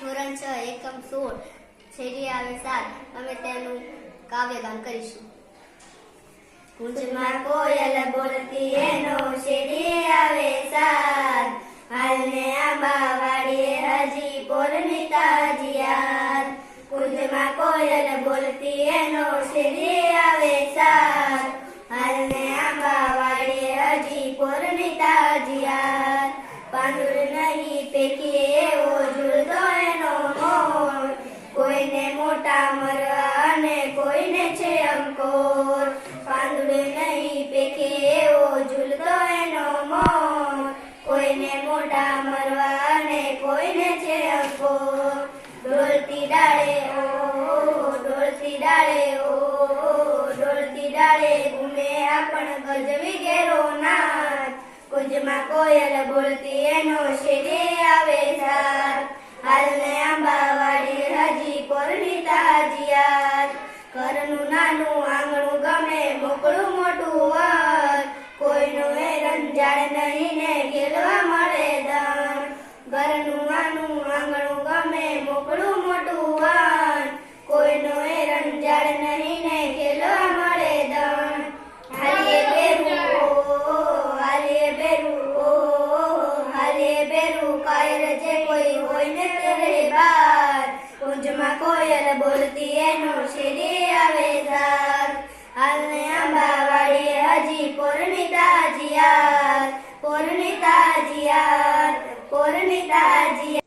ધોરણ છ, એકમ સોળ શેરી આવે સાત, અમે તેનું કાવ્યગાન કરીશું. કુંજમાં કોયલ બોલતી એનો શેરી આવે સાત. હાલને આંબા વાડીએ હજી પોરની તાજિયાત કુંજમાં કોયલ બોલતી એનો શેરી આવે સાત. હાલને આંબા હજી પોરની તાજિયાત પાંદુર નહીં પેકીએ કોઈને મોટા મરવા ને કોઈને છે અંકોર ડોલતી ડાળે ઓ, ડોલતી ડાળે ઓ, ડોલતી ડાળે ઘૂમે આપણ ગજવી ગેરો નાચ કુંજમાં કોયલ બોલતી એનો શેરે આવે સાર હાલને આંબાવાડી હજી પોરની તાજિયાત ઘરનું નાનું આંગણું ગમે ઝાડ નહીં ને ખેલવા મળે દન. ઘરનું આનું આંગણું ગમે, મોકળું મોટું વન. કોઈનો એરન ઝાડ નહીં ને ખેલવા મળે દન. હાલીએ બેરું હાલીએ બેરું હાલીએ બેરું. કાયર જે કોઈ હોય ને તેરે બાર. કુંજમાં કોયલ બોલતી એનું શેરી આવે ધાર. હાલને આંબાવાડીએ હજી પૂર્ણિતા જીયા coronidade